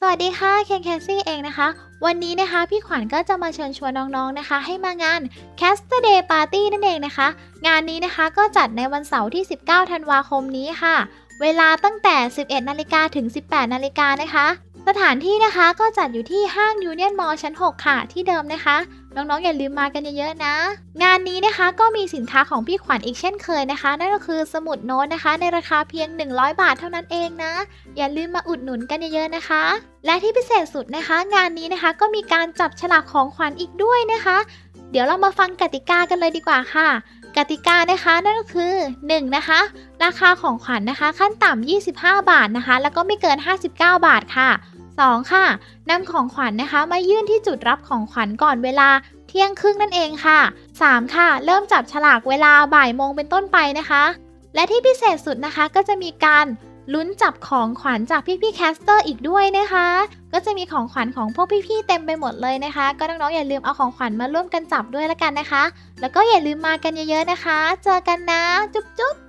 สวัสดีค่ะเคนแคซี่เองนะคะ วันนี้นะคะพี่ขวัญก็จะมาเชิญชวนน้องๆนะคะ ให้มางาน c a s t Day Party นั่นเองนะคะ งานนี้นะคะก็จัดในวันเสาร์ที่ 19 ธันวาคมนี้ค่ะ เวลาตั้งแต่ 11 นาฬิกาถึง 18 นาฬิกานะคะ สถานที่นะคะก็จัดอยู่ที่ห้างยูเนียนมอลชั้น 6 ค่ะที่เดิมนะคะ น้องๆอย่าลืมมากันเยอะๆนะ งานนี้นะคะก็มีสินค้าของพี่ขวัญอีกเช่นเคยนะคะ นั่นก็คือสมุดโน้ตนะคะ ในราคาเพียง 100 บาทเท่านั้นเองนะ อย่าลืมมาอุดหนุนกันเยอะๆนะคะ และที่พิเศษสุดนะคะ งานนี้นะคะก็มีการจับฉลากของขวัญอีกด้วยนะคะ เดี๋ยวเรามาฟังกติกากันเลยดีกว่าค่ะกติกานะคะนั่นก็คือ 1 นะคะ ราคาของขวัญนะคะ ขั้นต่ำ25 บาทนะคะ แล้วก็ไม่เกิน 59 บาทค่ะ 2 ค่ะนำของขวัญนะคะ มายื่นที่จุดรับของขวัญก่อนเวลาเที่ยงครึ่งนั่นเองค่ะ 3 ค่ะ เริ่มจับฉลากเวลาบ่ายโมงเป็นต้นไปนะคะ และที่พิเศษสุดนะคะก็จะมีการลุ้นจับของขวัญจากพี่ๆแคสเตอร์อีกด้วยนะคะ ก็จะมีของขวัญของพวกพี่ๆเต็มไปหมดเลยนะคะ ก็น้องๆอย่าลืมเอาของขวัญมาร่วมกันจับด้วยละกันนะคะ แล้วก็อย่าลืมมากันเยอะๆนะคะ เจอกันนะ จุ๊บๆ